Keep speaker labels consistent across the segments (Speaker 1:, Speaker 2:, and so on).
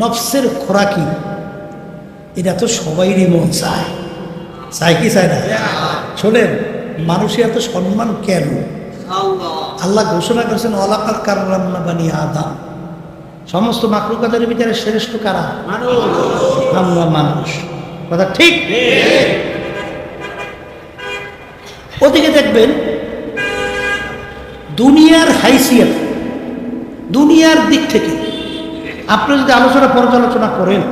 Speaker 1: নফসের খোরাকি, এটা তো সবাইরই মন চায়। চায় কি চায় না? শোনেন মানুষের এত সম্মান কেন? আল্লাহ ঘোষণা করেছেন অলাকাত কারান্না বানি আদাম। সমস্ত মাকলুকাদের ভিতরে শ্রেষ্ঠ কারা? আমরা মানুষ। কথা ঠিক? ওদিকে দেখবেন, দুনিয়ার হাইসিয়ত, দুনিয়ার দিক থেকে আপনি যদি আলোচনা পর্যালোচনা করেন,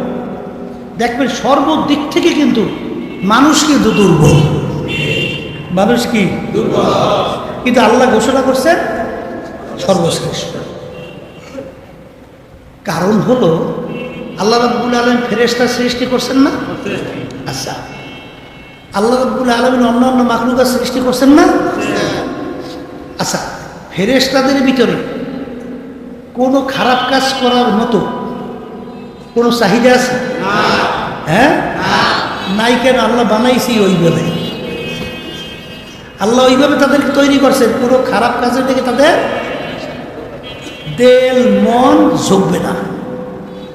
Speaker 1: দেখবেন সর্বদিক থেকে কিন্তু মানুষ কিন্তু দুর্বল। মানুষ কি? কিন্তু আল্লাহ ঘোষণা করছেন সর্বশ্রেষ্ঠ। কারণ হলো, আল্লাহ রব্বুল আলম ফেরেস্তা সৃষ্টি করছেন না? আচ্ছা আল্লাহ রব্বুল অন্য অন্য মাকলুকা সৃষ্টি করছেন না? আচ্ছা ফেরেস্তাদের ভিতরে কোনো খারাপ কাজ করার মতো কোনো চাহিদা আছে? হ্যাঁ? নাই কেন? আল্লাহ বানাইছি ওইভাবে আল্লাহ ওইভাবে তাদেরকে তৈরি করছেন পুরো খারাপ কাজের দিকে তাদের দেল, মন ঝুঁকবে না।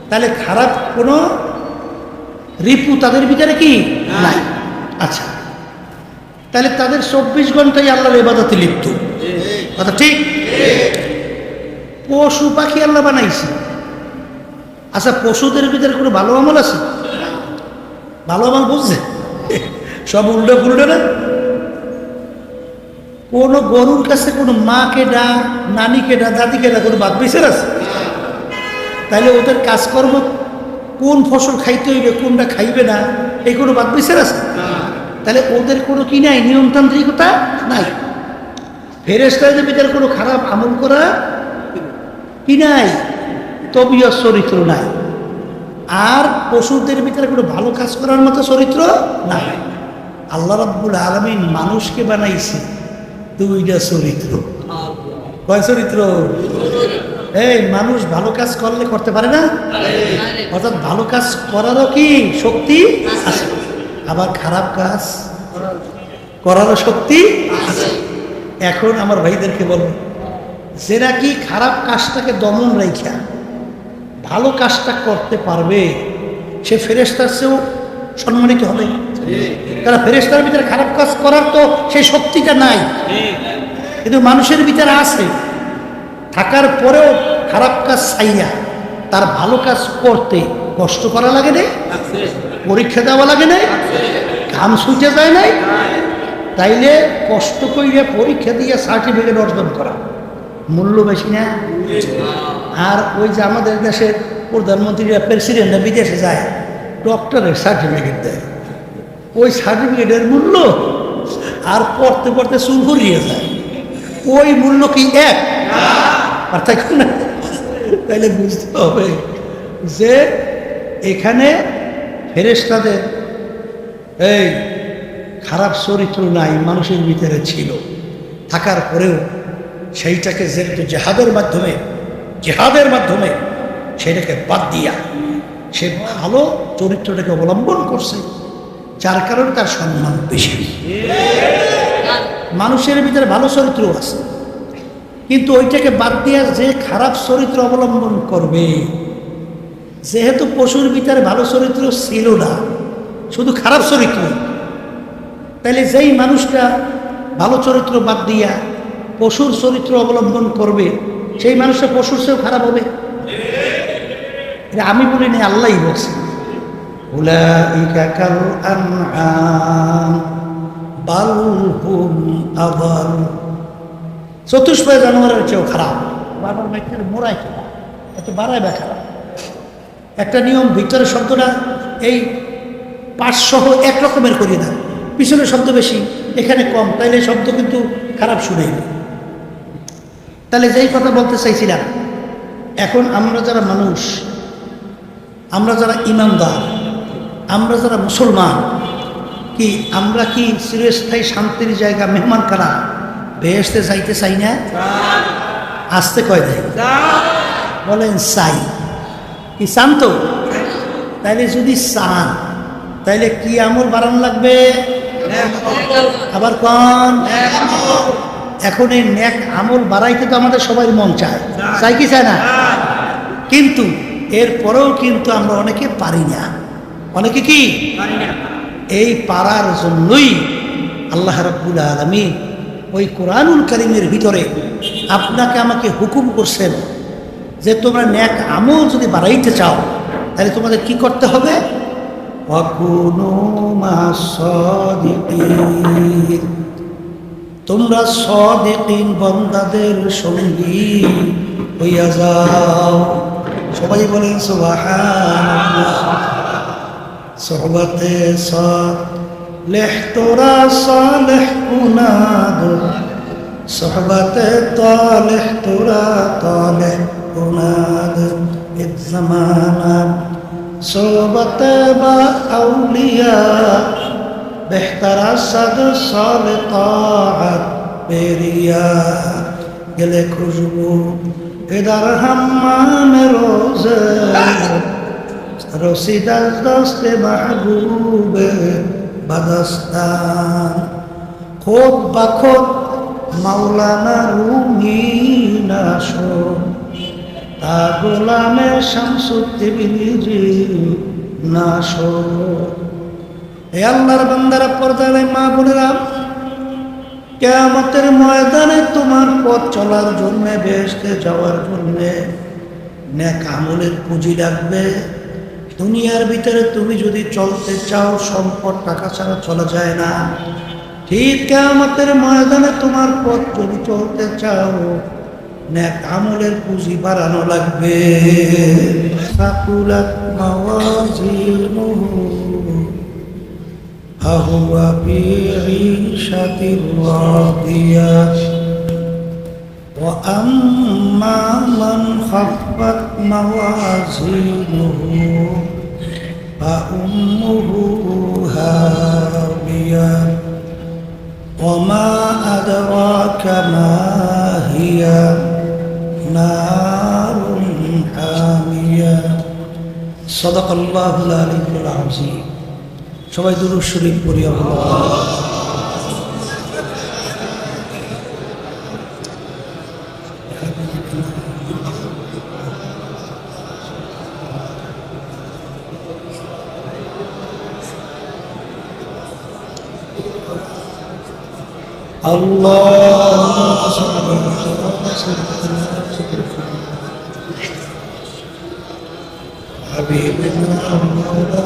Speaker 1: তাহলে খারাপ কোনো রিপু তাদের ভিতরে কি? নাই। আচ্ছা। তাহলে তাদের চব্বিশ ঘন্টাই আল্লাহর এবাদতে লিপ্ত। কথা ঠিক? পশু পাখি আল্লাহ বানাইছে। আচ্ছা পশুদের ভিতরে কোনো ভালো আমল আছে? ভালো আমল বুঝছে? সব উল্টো ফুলটে না? কোনো গরুর কাছে কোনো মাকে ডা, নানিকে ডা, দাদিকে ডা কোনো বাদ বিচার আছে? তাহলে ওদের কাজকর্ম কোন ফসল খাইতে হইবে, কোনটা খাইবে না, এই কোনো বাদ বিচার আছে? তাহলে ওদের কোনো কি নাই? নিয়মতান্ত্রিকতা নাই। ফেরেস্তাদের ভিতরে কোনো খারাপ আমল করা কি নাই? তবিয় চরিত্র নাই। আর পশুদের ভিতরে কোনো ভালো কাজ করার মতো চরিত্র নাই। আল্লাহ রাব্বুল আলমিন মানুষকে বানাইছে দুইটা চরিত্র। কয় চরিত্র? এই, মানুষ ভালো কাজ করলে করতে পারে না? অর্থাৎ ভালো কাজ করারও কি শক্তি আছে? আবার খারাপ কাজ করারও শক্তি আছে। এখন আমার ভাইদেরকে বলব যেটা কি খারাপ কাজটাকে দমন রেখা, ভালো কাজটা করতে পারবে, সে ফেরেস্তার চেয়েও সম্মানিত হবে। কারণ ফেরেস্তার ভিতরে খারাপ কাজ করার তো সেই শক্তিটা নাই। কিন্তু মানুষের ভিতরে আছে। থাকার পরেও খারাপ কাজ চাইয়া তার ভালো কাজ করতে কষ্ট করা লাগে নাই, পরীক্ষা দেওয়া লাগে নাই, ঘাম ছুটে যায় নাই। তাইলে কষ্ট করিয়া পরীক্ষা দিয়ে সার্টিফিকেট অর্জন করা। মূল্য বেশি না? আর ওই যে আমাদের দেশের প্রধানমন্ত্রীরা প্রেসিডেন্টরা বিদেশে যায় ডক্টরের সার্টিফিকেট দেয়। ওই সার্টিফিকেটের মূল্য আর পড়তে পড়তে চুল করিয়ে যায়। ওই মূল্য কি এক? অর্থাৎ না? তাইলে বুঝতে হবে যে এখানে ফেরেস্তাদের এই খারাপ চরিত্র নাই, মানুষের ভিতরে ছিল। থাকার পরেও সেইটাকে যেহেতু জেহাদের মাধ্যমে জেহাদের মাধ্যমে সেটাকে বাদ দিয়া সে ভালো চরিত্রটাকে অবলম্বন করছে, যার কারণে তার সম্মান বেশি। মানুষের ভিতরে ভালো চরিত্র আছে, কিন্তু ওইটাকে বাদ দিয়া যে খারাপ চরিত্র অবলম্বন করবে, যেহেতু পশুর ভিতরে ভালো চরিত্র ছিল না, শুধু খারাপ চরিত্র তাহলে যেই মানুষটা ভালো চরিত্র বাদ দিয়া পশুর চরিত্র অবলম্বন করবে, সেই মানুষটা পশুর চেয়েও খারাপ হবে। আমি বলি নি আল্লাহই বলছে। চতুষ্পয় জানোয়ারের চেয়েও খারাপ। মেয়েটার মোড়াই খারাপ, এত বাড়ায় বা একটা নিয়ম, ভিতরের শব্দটা এই পাঁচসহ এক রকমের করিয়ে দেয়। পিছনের শব্দ বেশি, এখানে কম, তাইলে শব্দ কিন্তু খারাপ শুনে তাহলে যেই কথা বলতে চাইছিলাম, এখন আমরা যারা মানুষ, আমরা যারা ইমানদার, আমরা যারা মুসলমান, কি আমরা কি চিরস্থায়ী শান্তির জায়গা মেহমান কারা? বেহেসতে যাইতে চাই না? আসতে কয় দেয়? বলেন, চাই। কি চান তো? তাইলে যদি চান, তাইলে কি আমল বাড়ানো লাগবে? আবার কন? এখন এই ন্যাক আমল বাড়াইতে তো আমাদের সবাই মন চায়। চাই কি চায় না? কিন্তু এরপরেও কিন্তু আমরা অনেকে পারি না। অনেকে কি? এই পারার জন্যই আল্লাহ রাব্বুল আলমী ওই কোরআনুল করিমের ভিতরে আপনাকে আমাকে হুকুম করছেন যে তোমরা ন্যাক আমল যদি বাড়াইতে চাও তাহলে তোমাদের কি করতে হবে? অকুনু মা সদিকিন। তোমরা সদেকিন বন্দাদের সঙ্গী হইয়া যাও। সবাই বলেন সোহাতে লেহ তোরা সলেহ কুনাদ সোহবতে তলেহ তোরা তলেহ কুনাদ এক জমানা সোহবতে বা আউলিয়া بہتر صد سال طاعت بیریا گلے خوشبو ادھر ہمام روز رسید از دست محبوب بدستان خود بخود مولانا رومی نشو تا غلام شمس الدین نشو হে আল্লাহর বান্দারা পর্দারে মা বোনেরা, কেয়ামতের ময়দানে তোমার পথ চলার জন্যে, বেহেশতে যাওয়ার জন্যে ন্যাক আমলের পুঁজি লাগবে। দুনিয়ার ভিতরে তুমি যদি চলতে চাও, সম্পদ টাকা ছাড়া চলা যায় না। ঠিক কেয়ামতের ময়দানে তোমার পথ যদি চলতে চাও ন্যাক আমলের পুঁজি বাড়ানো লাগবে। فهو في عيشة راضية. وأما من خفت موازينه فأمه هاوية. وما أدراك ما هي؟ نار حامية. صدق الله العلي العظيم. সবাই দুরুদ শরীফ পড়ি আল্লাহ حبيبنا مولانا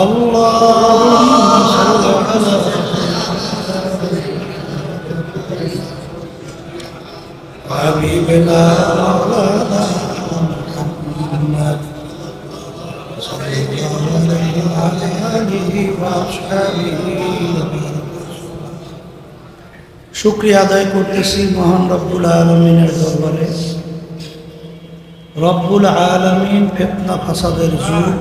Speaker 1: اللهم صل على حبيبنا مولانا محمد صلى الله عليه وعلى آله وأصحابه শুক্রিয়া আদায় করতেছি মহান রব্বুল আলমিনের দরবারে রব্বুল আলমিন ফেতনা ফাসাদের যুগ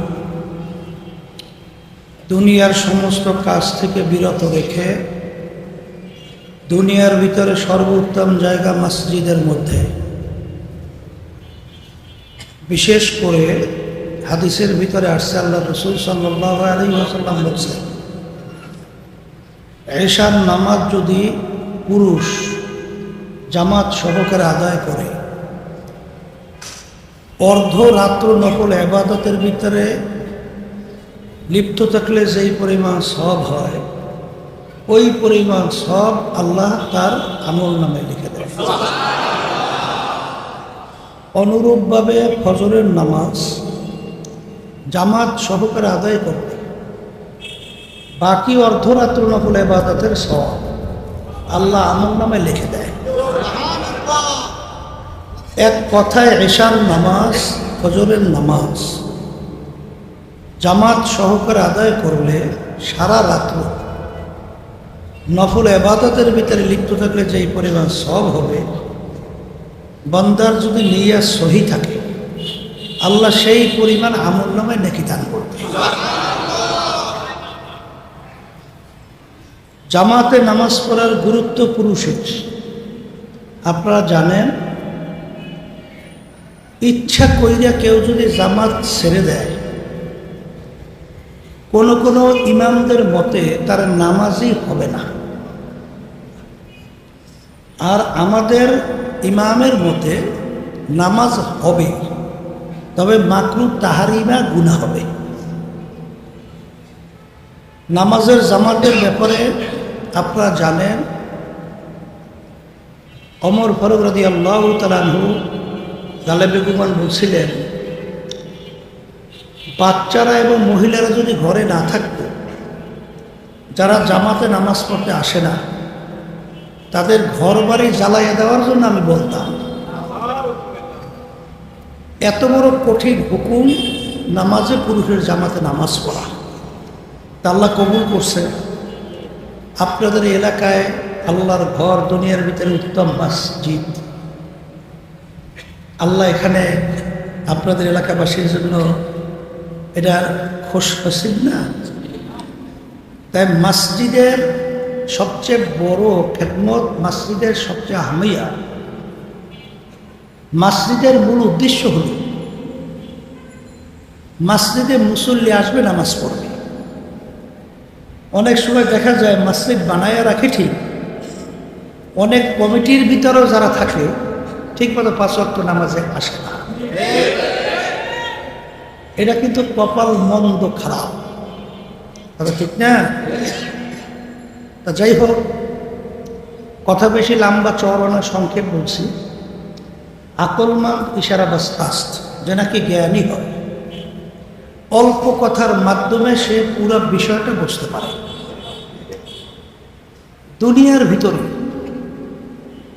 Speaker 1: দুনিয়ার সমস্ত কাজ থেকে বিরত রেখে দুনিয়ার ভিতরে সর্বোত্তম জায়গা মসজিদের মধ্যে, বিশেষ করে হাদিসের ভিতরে আসছে আল্লাহ রসুল সাল্লাহ আলী আসাল্লাম বলছেন, এশার নামাজ যদি পুরুষ জামাত সহকারে আদায় করে অর্ধরাত্র নকল আবাদতের ভিতরে লিপ্ত থাকলে যেই পরিমাণ সব হয়, ওই পরিমাণ সব আল্লাহ তার আমল নামে লিখে দেয় অনুরূপভাবে ফজরের নামাজ জামাত সহকারে আদায় করতে বাকি অর্ধরাত্র নকল আবাদতের সব আল্লাহ আমল নামে লিখে দেয়। এক কথায় এশার নামাজ, ফজরের নামাজ। জামাত সহকারে আদায় করলে সারা রাত্র নফল এবাদতের ভিতরে লিপ্ত থাকলে যেই পরিমাণ সব হবে, বন্দার যদি নিয়া সহি থাকে, আল্লাহ সেই পরিমাণ আমল নামে নেকি দান করবে। জামাতে নামাজ পড়ার গুরুত্ব পুরুষের। আপনারা জানেন ইচ্ছা কইরা কেউ যদি জামাত ছেড়ে দেয়, কোন কোন ইমামদের মতে তার নামাজই হবে না। আর আমাদের ইমামের মতে নামাজ হবে, তবে মাকরু তাহারিমা গুণা হবে। নামাজের জামাতের ব্যাপারে আপনারা জানেন, অমর ফরুক রাদি আল্লাহ তালানহু গুমান বলছিলেন, বাচ্চারা এবং মহিলারা যদি ঘরে না থাকতো, যারা জামাতে নামাজ পড়তে আসে না, তাদের ঘর বাড়ি জ্বালাইয়া দেওয়ার জন্য আমি বলতাম। এত বড় কঠিন হুকুম নামাজে পুরুষের জামাতে নামাজ পড়া। তা আল্লাহ কবুল করছে। আপনাদের এলাকায় আল্লাহর ঘর দুনিয়ার ভিতরে উত্তম মসজিদ। আল্লাহ এখানে আপনাদের এলাকাবাসীর জন্য এটা খোশ না? তাই মসজিদের সবচেয়ে বড় খেদমত মসজিদের সবচেয়ে আহমিয়া। মসজিদের মূল উদ্দেশ্য হল, মসজিদে মুসল্লি আসবে, নামাজ পড়বে। অনেক সময় দেখা যায় মসজিদ বানায়া রাখে ঠিক, অনেক কমিটির ভিতরেও যারা থাকে ঠিক মতো পাঁচ অক্ট নামাজে আসে না। এটা কিন্তু কপাল মন্দ খারাপ। তবে ঠিক না? তা যাই হোক, কথা বেশি লম্বা চওড়ানো সংক্ষেপ বলছি। আকলমান ইশারা বাস্তাস্ত, যে নাকি জ্ঞানী হয়। অল্প কথার মাধ্যমে সে পুরো বিষয়টা বুঝতে পারে। দুনিয়ার ভিতরে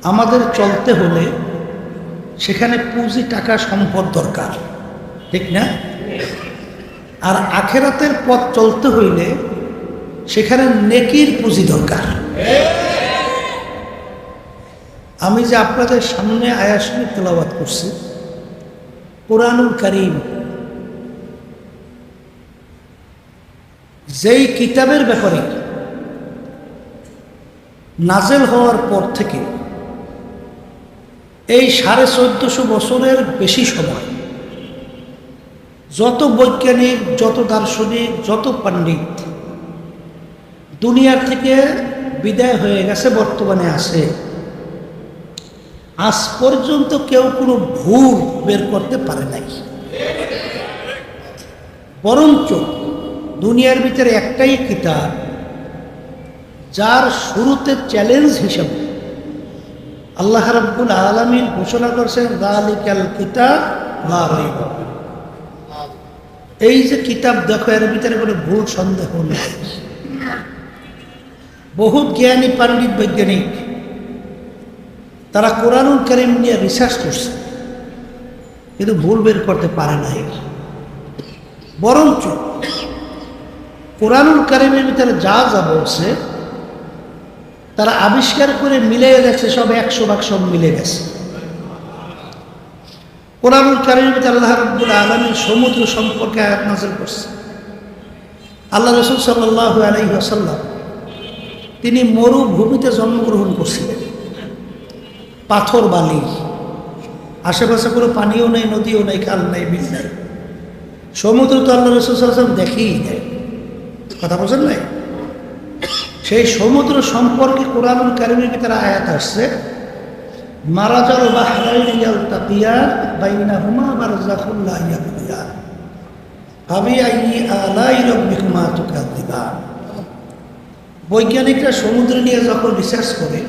Speaker 1: আমাদের চলতে হলে সেখানে পুঁজি টাকা সম্পদ দরকার, ঠিক না? আর আখেরাতের পথ চলতে হইলে সেখানে নেকির পুঁজি দরকার। আমি যে আপনাদের সামনে আয়াসনী তেলাবাদ করছি, কোরআনুল করিম, যেই কিতাবের ব্যাপারে নাজেল হওয়ার পর থেকে এই সাড়ে চোদ্দশো বছরের বেশি সময় যত বৈজ্ঞানিক, যত দার্শনিক, যত পণ্ডিত দুনিয়ার থেকে বিদায় হয়ে গেছে, বর্তমানে আছে। আজ পর্যন্ত কেউ কোনো ভুল বের করতে পারে নাই। বরঞ্চ দুনিয়ার ভিতরে একটাই কিতাব, যার শুরুতে চ্যালেঞ্জ হিসেবে আল্লাহ রাব্বুল আলমিন ঘোষণা করছেন, দালিকাল কিতাব লা রাইব এই যে কিতাব দেখো, এর ভিতরে কোনো ভুল সন্দেহ নেই। বহু জ্ঞানী, পাণ্ডিত বৈজ্ঞানিক, তারা কোরআনুল করিম নিয়ে রিসার্চ করছে, কিন্তু ভুল বের করতে পারে নাই। বরঞ্চ কোরআনুল করিমের ভিতরে যা যা বলছে তারা আবিষ্কার করে মিলে গেছে সব একশো ভাগ সব মিলে গেছে। কোরআনুল ভিতরে আল্লাহ রব্বুল আলমীর সমুদ্র সম্পর্কে আয়াত নাজল করছে। আল্লাহ রসুল সাল্লাহ আলহি আসাল্লাম তিনি মরুভূমিতে জন্মগ্রহণ করছিলেন। পাথর বালি, আশেপাশে কোনো পানিও নেই, নদীও নেই, খাল নেই, বিল নেই। সমুদ্র তো আল্লাহ রসুল সাল্লাম দেখেই নেই। কথা বলছেন নাই? সেই সমুদ্র সম্পর্কে কোরআনুল কারিমের ভিতরে আয়াত আসছে, মারাজাল বা হারাইয়াল তাকিয়ার বাইনা হুমা বারজাকুল্লাহ ইয়াকুলিয়ান ভাবি আই আলাই রব্বিকুমা তুকাদিবা বৈজ্ঞানিকরা সমুদ্র নিয়ে যখন রিসার্চ করে,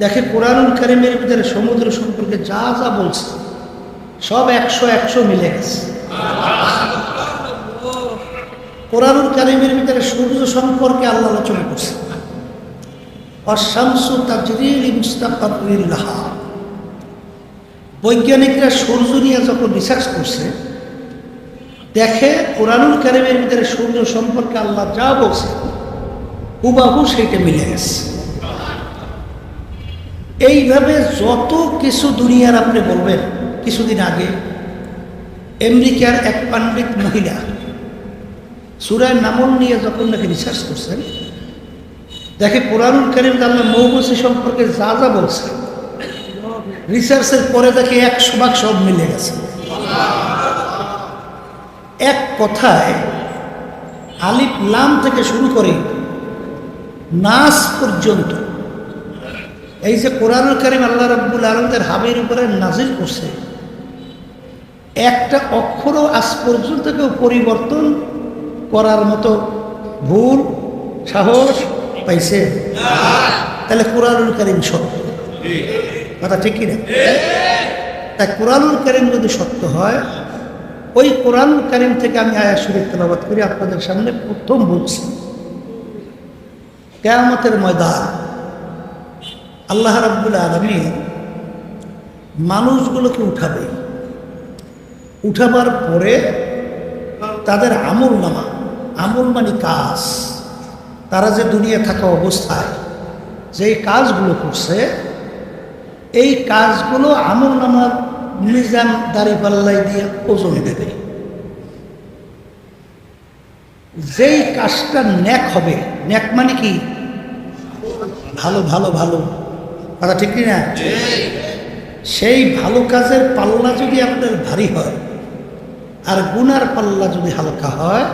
Speaker 1: দেখে কোরআনুল কারিমের ভিতরে সমুদ্র সম্পর্কে যা যা বলছে, সব একশো একশো মিলে গেছে। কোরআনুল কারিমের ভিতরে সূর্য সম্পর্কে আল্লাহ আলোচনা করছে। অশামসু তাজরিল বৈজ্ঞানিকরা সূর্য নিয়ে যখন রিসার্চ করছে, দেখে কোরআনুল কারিমের ভিতরে সূর্য সম্পর্কে আল্লাহ যা বলছে, হুবাহু সেইটা মিলে গেছে। এইভাবে যত কিছু দুনিয়ার আপনি বলবেন, কিছুদিন আগে আমেরিকার এক পাণ্ডিত মহিলা সুরায় নামল নিয়ে যখন নাকি রিসার্চ করছেন, দেখে কোরআনুল করিম আল্লাহ মৌবসি সম্পর্কে যা যা বলছে রিসার্চের পরে দেখে একশো ভাগ সব মিলে গেছে। এক কথায়, আলিফ লাম থেকে শুরু করে নাচ পর্যন্ত, এই যে কোরআনুল করিম আল্লাহ রব্বুল আলমদের হাবির উপরে নাজিল করছে, একটা অক্ষরও আজ পর্যন্ত কেউ পরিবর্তন করার মতো ভুল, সাহস পাইছে? তাহলে কোরআনুল করিম সত্য। কথা ঠিক কিনা তাই কোরআনুল করিম যদি সত্য হয়, ওই কোরআন করিম থেকে আমি আয়া শরীফ তেলাবাদ করি, আপনাদের সামনে প্রথম বলছি। কেয়ামতের ময়দান, আল্লাহ রাব্বুল আলমী মানুষগুলোকে উঠাবে। উঠাবার পরে তাদের আমল নামা আমল মানে কাজ, তারা যে দুনিয়া থাকা অবস্থায় যেই কাজগুলো করছে, এই কাজগুলো আমল নামার মিজান দাড়ি পাল্লাই দিয়ে ওজন দেবে। যেই কাজটা ন্যাক হবে, ন্যাক মানে কি? ভালো ভালো ভালো। কথা ঠিক না সেই ভালো কাজের পাল্লা যদি আপনার ভারী হয়, আর গুনার পাল্লা যদি হালকা হয়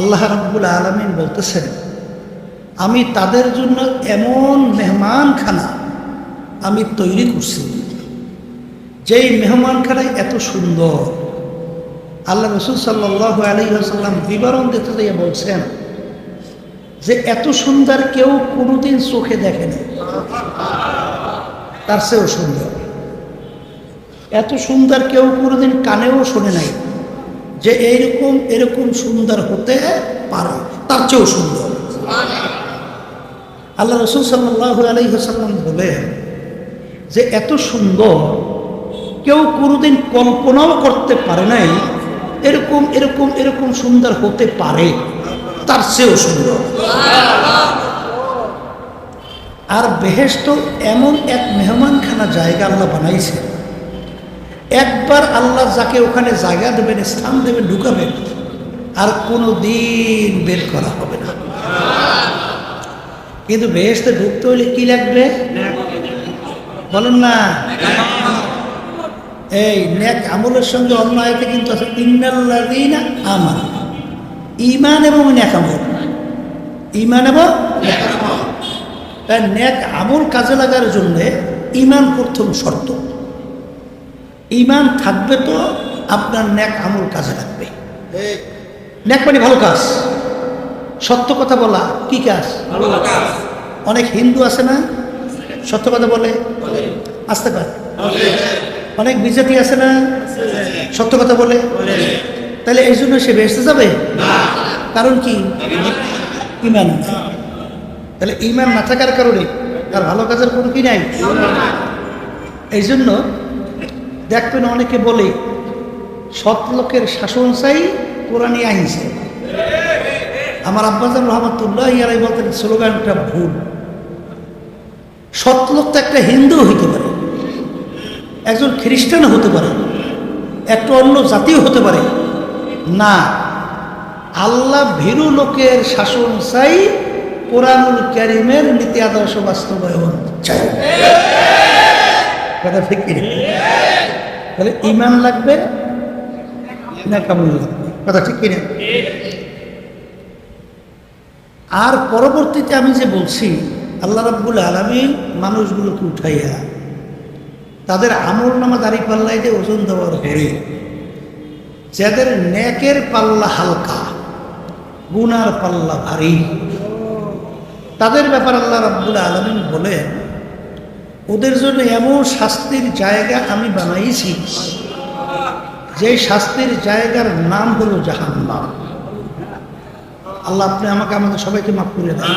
Speaker 1: আল্লাহ রাব্বুল আলমিন বলতেছেন, আমি তাদের জন্য এমন মেহমানখানা আমি তৈরি করছি, যেই মেহমানখানায় এত সুন্দর। আল্লাহ রসুল সাল্লাহ আলী আসাল্লাম বিবরণ দিতে দিয়ে বলছেন, যে এত সুন্দর কেউ কোনোদিন চোখে দেখেনি তার চেয়েও সুন্দর। এত সুন্দর কেউ কোনোদিন কানেও শোনে নাই। যে এইরকম, এরকম সুন্দর হতে পারে, তার চেয়েও সুন্দর। আল্লাহ রসুল সাল্লাহ আলী হাসাল্লাম বলেন যে এত সুন্দর, কেউ কোনোদিন কল্পনাও করতে পারে নাই, এরকম এরকম এরকম সুন্দর হতে পারে, তার চেয়েও সুন্দর। আর বেহেস্ত এমন এক মেহমানখানা জায়গা আল্লাহ বানাইছে একবার আল্লাহ যাকে ওখানে জায়গা দেবেন, স্থান দেবেন, ঢুকাবেন, আর কোনো দিন বের করা হবে না। কিন্তু বেহেস্তে ঢুকতে হলে কি লাগবে? বলেন না। এই ন্যাক আমলের সঙ্গে অন্য আয়তে কিন্তু আছে। ইন্নাল্লাদিনা আমান। ইমান এবং নেক আমল। ইমান এবং তাই নেক আমল কাজে লাগার জন্যে ইমান প্রথম শর্ত। ইমান থাকবে তো আপনার ন্যাক আমল কাজে লাগবে। ন্যাক মানে ভালো কাজ। সত্য কথা বলা কি কাজ? অনেক হিন্দু আছে না? সত্য কথা বলে? আসতে পারে অনেক বিজেপি আছে না? সত্য কথা বলে? তাহলে এই জন্য সে বেসতে যাবে? কারণ কি? ইমান তাহলে ইমান না থাকার কারণে তার ভালো কাজের কোনো কি নাই। এই জন্য দেখবেন অনেকে বলে, সৎ লোকের শাসন চাই, কোরআনই আইন চাই। আমার আব্বাজান রহমতুল্লাহ ইয়ারাই বলতেন, স্লোগানটা ভুল। সৎ লোক তো একটা হিন্দু হইতে পারে, একজন খ্রিস্টান হতে পারে, একটা অন্য জাতীয় হতে পারে। না, আল্লাহ ভীরু লোকের শাসন চাই, কোরআনুল ক্যারিমের নীতি আদর্শ বাস্তবায়ন চাই। কথা? তাহলে ইমান লাগবে না কেমন লাগবে কথা ঠিক কিনা? আর পরবর্তীতে আমি যে বলছি আল্লাহ রাব্বুল আলমী মানুষগুলোকে উঠাইয়া তাদের আমল নামা দাড়ি পাল্লাই যে ওজন দেওয়ার পরে যাদের নেকের পাল্লা হালকা গুনার পাল্লা ভারী তাদের ব্যাপার আল্লাহ রাব্বুল আলমিন বলেন ওদের জন্য এমন শাস্তির জায়গা আমি বানাইছি। যে শাস্তির জায়গার নাম হলো জাহান্নাম। আল্লাহ আপনি আমাকে, আমাদের সবাইকে মাফ করে দেন।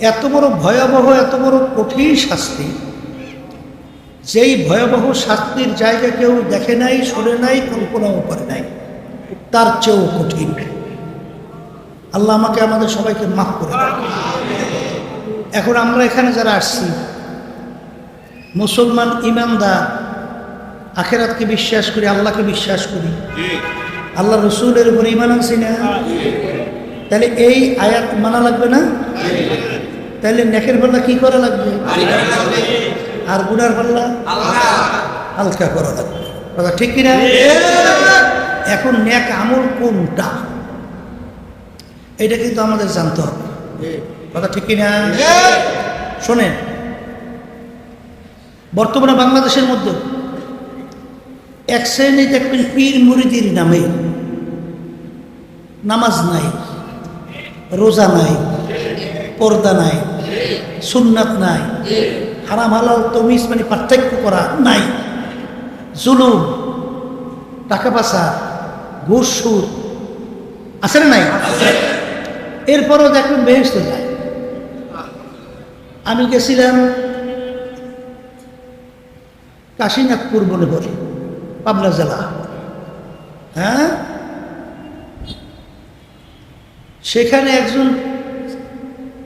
Speaker 1: এত বড় ভয়াবহ, এত বড় কঠিন শাস্তি, যেই ভয়াবহ শাস্তির জায়গা কেউ দেখে নাই, শোনে নাই, কল্পনাও করে নাই, তার চেয়েও কঠিন। আল্লাহ আমাকে, আমাদের সবাইকে মাফ করে দেন। এখন আমরা এখানে যারা আসছি মুসলমান ইমানদার আখেরাতকে বিশ্বাস করি আল্লাহকে বিশ্বাস করি। আল্লাহ রসুলের উপর ইমান আনছি না? তাহলে এই আয়াত মানা লাগবে না? তাহলে নেকের পাল্লা কি করা লাগবে? আর গুনার পাল্লা? হালকা করা লাগবে। কথা ঠিক কিনা? এখন নেক আমল কোনটা? এটা কিন্তু আমাদের জানতে হবে। কথা ঠিক কিনা? শোনেন বর্তমানে বাংলাদেশের মধ্যে এক শ্রেণি দেখবেন পীর মুরিদির নামে নামাজ নাই রোজা নাই পর্দা নাই সুন্নাত নাই হারাম হালাল তমিজ মানে পার্থক্য করা নাই। জুলুম টাকা পয়সা ঘুষ সুদ আছে না নাই? এরপরও দেখবেন বেহেস্ত যায় আমি গেছিলাম কাশীনাথপুর বলে বলে, পাবনা জেলা। হ্যাঁ? সেখানে একজন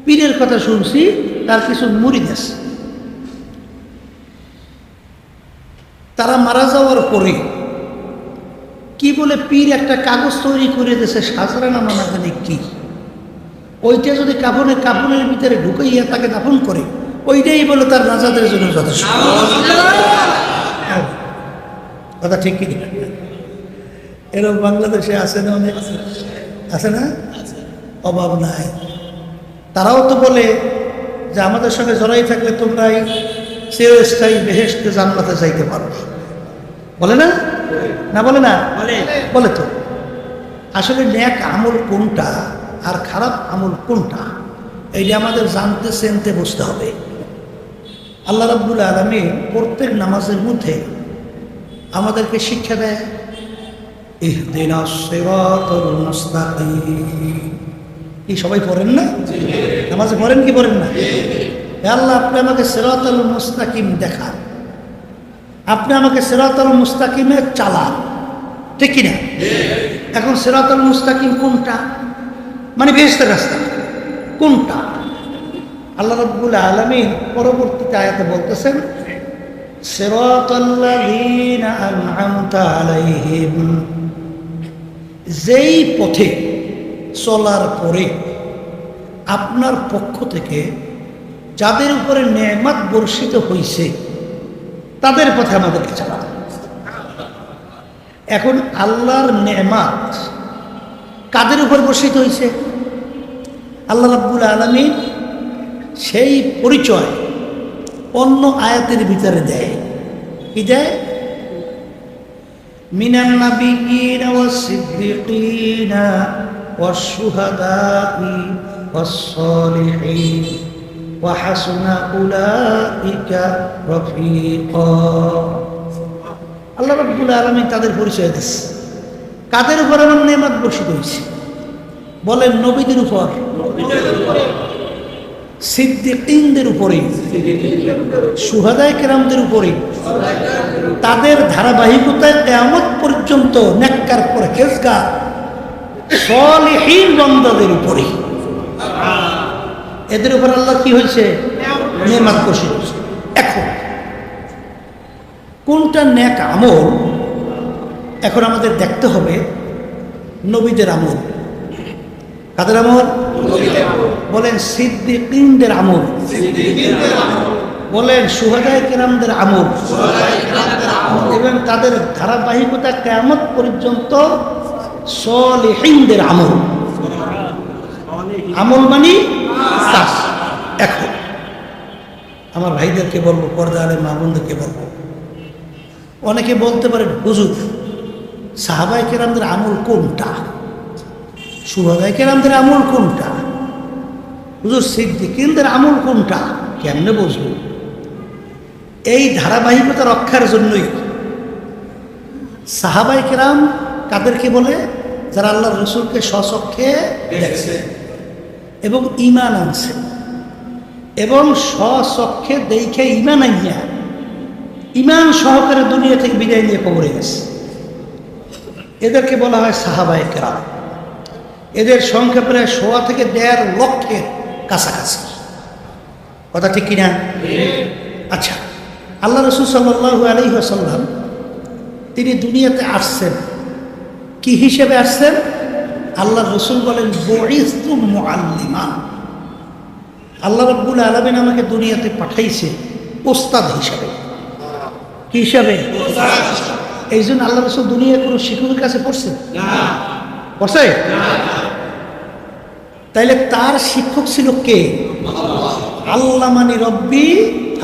Speaker 1: পীরের কথা শুনছি, তার কিছু মুড়ি আছে তারা মারা যাওয়ার পরে কি বলে পীর একটা কাগজ তৈরি করে দিয়েছে, সাজরা নামা না জানি কি? ওইটা যদি কাফনের কাফনের ভিতরে ঢুকাইয়া তাকে দাফন করে ওইটাই বলে তার রাজাদের জন্য যথেষ্ট। কথা ঠিক কি এরকম বাংলাদেশে আছে না অনেক? আছে না? অভাব নাই। তারাও তো বলে যে আমাদের সঙ্গে জড়াই থাকলে তোমরাই চিরস্থায়ী বেহেস্তে জান্নাতে যাইতে পারো। বলে না? না বলে না? বলে। তো। আসলে ন্যাক আমল কোনটা? আর খারাপ আমল কোনটা? এইটা আমাদের জানতে, চেনতে বুঝতে হবে। আল্লাহ রাব্বুল আলমী প্রত্যেক নামাজের মধ্যে আমাদেরকে শিক্ষা দেয় কি, সবাই পড়েন না? নামাজে পড়েন কি পড়েন না? আল্লাহ, আপনি আমাকে সিরাতাল মুস্তাকিম দেখান। আপনি আমাকে সিরাতাল মুস্তাকিমে চালান। ঠিক কিনা? এখন সিরাতাল মুস্তাকিম কোনটা? মানে বেহেস্তের রাস্তা। কোনটা? আল্লাহ রব্বুল আলমিন পরবর্তীতে আয়াতে বলতেছেন যেই পথে চলার পরে আপনার পক্ষ থেকে যাদের উপরে নেয়ামাত বর্ষিত হয়েছে তাদের পথে আমাদেরকে চালাতে এখন আল্লাহর নেয়ামাত কাদের উপর বর্ষিত হয়েছে? আল্লাহ রাব্বুল আলমিন সেই পরিচয় অন্য আয়াতের ভিতরে দেয়। কি দেয়? মিনান নাবিয়িনা ওয়াস সিদ্দিকিনা ওয়াস শুহাদাই ওয়াস সালিহিন ওয়া হাসুনা উলাইকা রফিকা। আল্লাহ কাদের উপর আমার নেমাত বর্ষিত হয়েছে? বলেন নবীদের উপর। সিদ্দিকিনদের উপরে। সুহাদায় কেরামদের উপরে। তাদের ধারাবাহিকতায় কেয়ামত পর্যন্ত নেককার পর হেজগা সলিহীন বন্দাদের উপরে। এদের উপর আল্লাহ কি হয়েছে? নেমাত হয়েছে। এখন কোনটা ন্যাক আমল এখন আমাদের দেখতে হবে নবীদের আমল। কাদের আমল? বলেন সিদ্দিকিনদের আমল। বলেন সুহাদায় কিরামদের আমল। এবং তাদের ধারাবাহিকতা কেমন পর্যন্ত সলিহিনদের আমল। আমল মানি কাজ এখন আমার ভাইদেরকে বলব পর্দা আলে মা বোনদেরকে বলব। অনেকে বলতে পারেন হুজুর সাহাবাই কেরামদের আমল কোনটা? সুহাদাই কেরামদের আমল কোনটা? হুজুর সিদ্দিকিনদের আমল কোনটা? কেমনে বুঝব? এই ধারাবাহিকতা রক্ষার জন্যই। সাহাবাই কেরাম কাদেরকে বলে? যারা আল্লাহ রসুলকে স্বচক্ষে দেখছে এবং ইমান আনছে। এবং স্বচক্ষে দেখে ইমান আইয়া ইমান সহকারে দুনিয়া থেকে বিদায় নিয়ে কবরে গেছে। এদেরকে বলা হয় সাহাবাই কেরাম। এদের সংখ্যা প্রায় সোয়া থেকে দেড় লক্ষের কাছাকাছি। কথা ঠিক কিনা? আচ্ছা আল্লাহ রসুল সাল্লাহু আলহি আসাল্লাম তিনি দুনিয়াতে আসছেন। কি হিসেবে আসছেন? আল্লাহ রসুল বলেন বরিস্তু মুআল্লিমান আল্লাহ রব্বুল আলমিন আমাকে দুনিয়াতে পাঠাইছে ওস্তাদ হিসাবে। কি হিসাবে? এই জন্য আল্লাহ রসুল দুনিয়ার কোনো শিক্ষকের কাছে পড়ছেন পড়ছে? তাইলে তার শিক্ষক ছিল কে? আল্লামানি রব্বি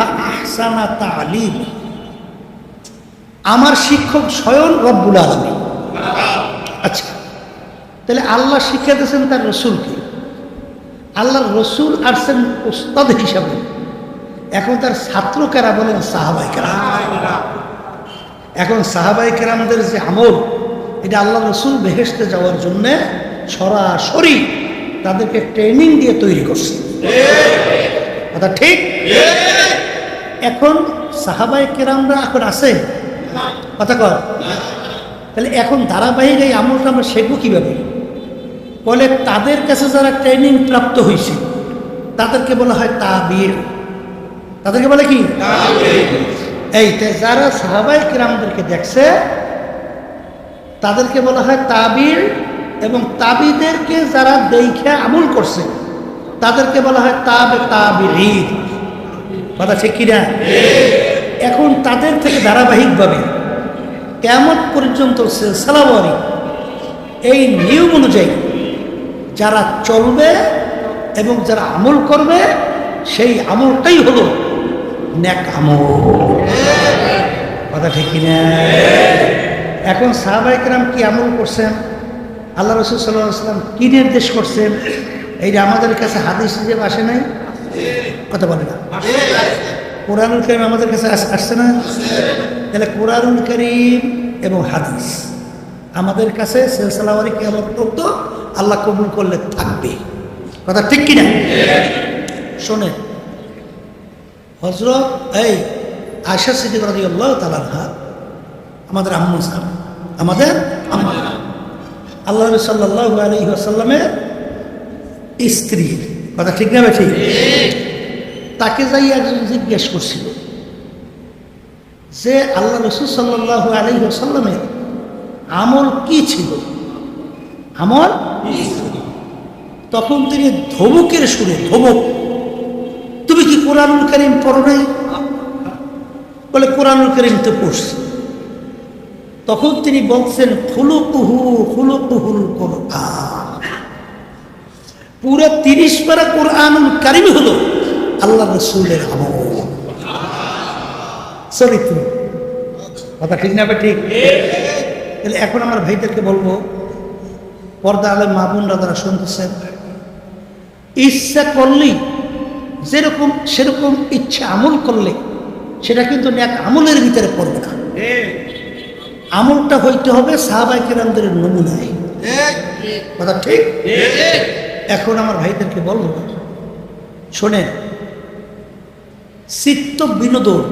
Speaker 1: আহসানা তালিম। আমার শিক্ষক স্বয়ং রব্বুল আলমী আচ্ছা তাহলে আল্লাহ শিক্ষা দিয়েছেন তার রসুলকে। আল্লাহর রসুল আসছেন ওস্তাদ হিসাবে। এখন তার ছাত্র কারা বলেন সাহাবাই কারা এখন সাহাবাই কেরামদের যে আমল, এটা আল্লাহ রসুল বেহেসতে যাওয়ার জন্যে সরাসরি তাদেরকে ট্রেনিং দিয়ে তৈরি করছে। কথা ঠিক? এখন সাহাবাই কেরামরা এখন আছে? কথা কর। তাহলে এখন ধারাবাহিক এই আমলটা আমরা শিখব কীভাবে? বলে তাদের কাছে যারা ট্রেনিং প্রাপ্ত হয়েছে তাদেরকে বলা হয় তাবির। তাদেরকে বলে কি? এই যারা সাহাবাই কিরামদেরকে দেখছে, তাদেরকে বলা হয় তাবির এবং তাবিদেরকে যারা দেখে আমল করছে, তাদেরকে বলা হয় তাবে তাবির কথা ঠিক কিনা এখন তাদের থেকে ধারাবাহিকভাবে কেমন পর্যন্ত সালাবারি এই নিয়ম অনুযায়ী যারা চলবে এবং যারা আমল করবে, সেই আমলটাই হলো ন্যাক আমল। কথা ঠিক কিনা? এখন সাহাবাইকরাম কি আমল করছেন? আল্লাহ রসুল সাল্লাহ সাল্লাম কি নির্দেশ করছেন? এই যে আমাদের কাছে হাদিস হিসেবে আসে নাই, কথা বলে না। কোরআনুল করিম আমাদের কাছে আসছে না? তাহলে কোরআনুল করিম এবং হাদিস আমাদের কাছে সেলসালাওয়ারি কি কেমন পর্যন্ত আল্লাহ কবুল করলে থাকবে। কথা ঠিক কিনা? শোনে হজরত এই আয়সা সিদ্দিক রাজি আল্লাহ তালানহা আমাদের আম্মু সাহেব আমাদের আল্লাহ নবী সাল্লাহ আলী আসাল্লামের স্ত্রী, কথা ঠিক না ঠিক তাকে যাই একজন জিজ্ঞেস করছিল যে আল্লাহ রসুল সাল্লাহ আলী আসাল্লামের আমল কি ছিল? আমল তখন তিনি ধমকের সুরে ধমক তুমি কি কোরআনুল করিম পড়ো নাই? বলে, কোরআনুল করিম তো পড়ছি। তখন তিনি বলছেন, খুলুকুহু, খুলুকুহুল কোরআন। পুরো তিরিশ পারা কোরআনুল কারিম হলো আল্লাহ রসুলের আমল। চরিত্র কথা ঠিক না ঠিক? তাহলে এখন আমার ভাইদেরকে বলব, পর্দা আলম মাহবুনরা তারা শুনতেছেন ইচ্ছা করলেই যেরকম সেরকম ইচ্ছে আমল করলে সেটা কিন্তু এক আমলের ভিতরে পড়বে না। আমলটা হইতে হবে সাহাবাই কেরামদের নমুনায়। কথা ঠিক? এখন আমার ভাইদেরকে বলব, শোনেন, চিত্ত বিনোদন